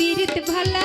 পীড়িত ভালা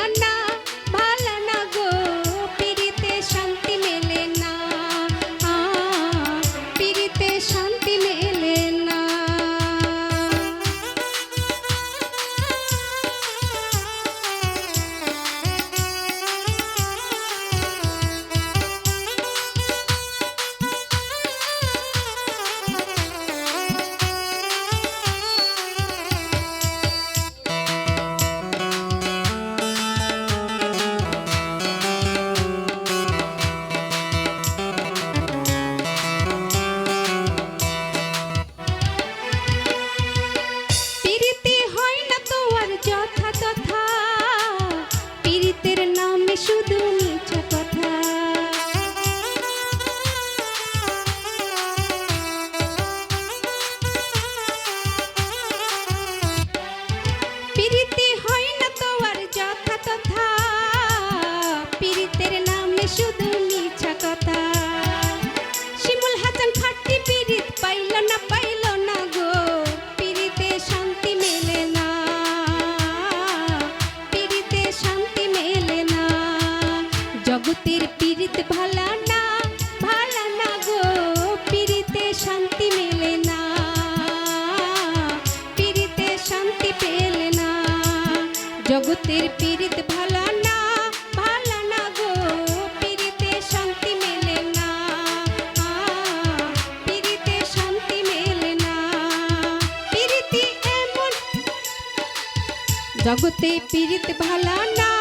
জগতের পীড়িত ভালা না ভালা না গো, পীড়িতে শান্তি মেলে না। পীড়িতে শান্তি মেলে না। পিরিতি এমন, জগতে পীড়িত ভালা না